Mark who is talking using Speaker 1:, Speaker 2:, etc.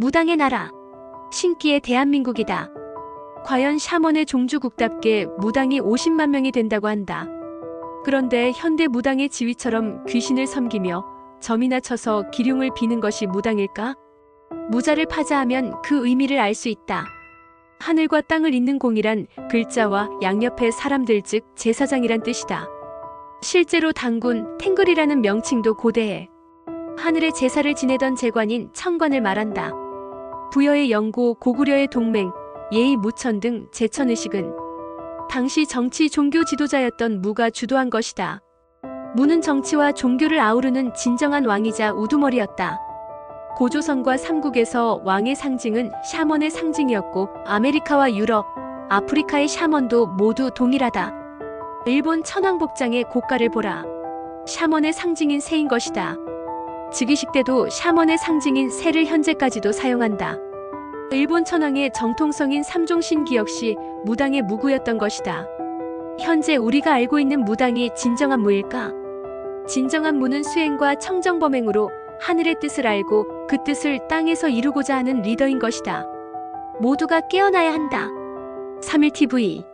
Speaker 1: 무당의 나라. 신기의 대한민국이다. 과연 샤먼의 종주국답게 무당이 50만 명이 된다고 한다. 그런데 현대 무당의 지위처럼 귀신을 섬기며 점이나 쳐서 기륭을 비는 것이 무당일까? 무자를 파자하면 그 의미를 알 수 있다. 하늘과 땅을 잇는 공이란 글자와 양옆의 사람들 즉 제사장이란 뜻이다. 실제로 당군, 탱글이라는 명칭도 고대해 하늘의 제사를 지내던 제관인 청관을 말한다. 부여의 영고, 고구려의 동맹, 예의 무천 등 제천의식은 당시 정치 종교 지도자였던 무가 주도한 것이다. 무는 정치와 종교를 아우르는 진정한 왕이자 우두머리였다. 고조선과 삼국에서 왕의 상징은 샤먼의 상징이었고 아메리카와 유럽, 아프리카의 샤먼도 모두 동일하다. 일본 천황복장의 고가를 보라. 샤먼의 상징인 새인 것이다. 즉위식 때도 샤먼의 상징인 새를 현재까지도 사용한다. 일본 천황의 정통성인 삼종신기 역시 무당의 무구였던 것이다. 현재 우리가 알고 있는 무당이 진정한 무일까? 진정한 무는 수행과 청정범행으로 하늘의 뜻을 알고 그 뜻을 땅에서 이루고자 하는 리더인 것이다. 모두가 깨어나야 한다. 3일 TV